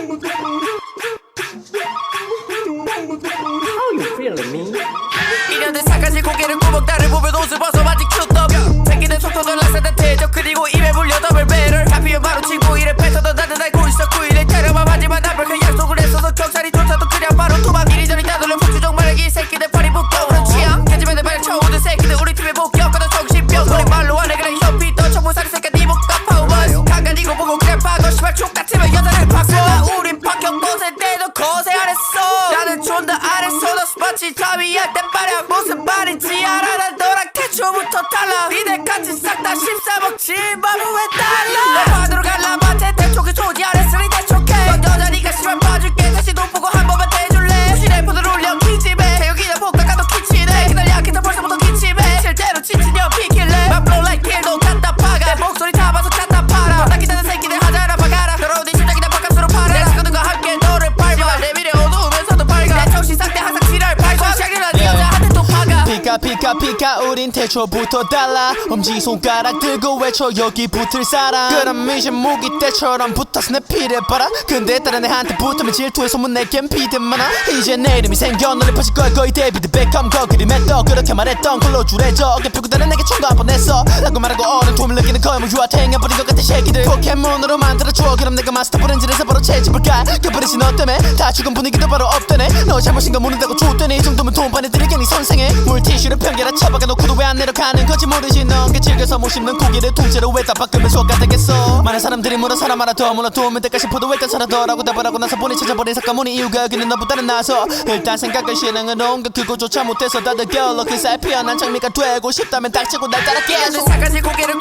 How you feeling, me? 있어. 나는 존나 아래서도 마치 답이 할때 마냥 무슨 말인지 알아? 난 너랑 태초부터 달라. 니네까지 싹다 심사먹지. 마루 왜 달라 피카 피카 피카 우린 태초부터 달라. 엄지손가락 들고 외쳐 여기 붙을 사람. 그럼 이제 무기 때처럼 붙어서 내 피를 빨아 근데 다른 애한테 붙으면 질투에 소문 내겐 비드 많아. 이제 내 이름이 생겨 눈에 퍼질 거야 거의 데비드 베컴 거기를 맺어. 그렇게 말했던 걸로 줄해져 어깨 펴고 다른 내게 총도 한번 냈어. 라고 말하고 어른 톰을 느끼는 거야 뭐 유아탱해버린 것 같은 새끼들. 포켓몬으로 만들어줘. 그럼 내가 마스터 브랜즈에서 바로 채집을 가. 껴버리지 너 때문에 다 죽은 분위기도 바로 없대네. 너 잘못인가 모른다고 줬더니 이 정도면 돈반에 들이겠니 선생해 물티슈를 평결에 처박아 놓고도 왜 안 내려가는 건지 모르지. 넌게 즐겨서 못 씹는 고기를 통째로 왜다 바꾸면 속가되겠어? 많은 사람들이 물어 사람 하나 더 물어 도움이 될까 싶어도 왜 딴사람더라고 답을 하고 나서 보니 찾아버린 사건문의 이유가 여기는 너보다는 나서 일단 생각을 실행을 온거 그거조차 못해서 다들 겨울로 그 사이 피어난 장미가 되고 싶다면 닥치고 날 따라 계속 사가지 고개를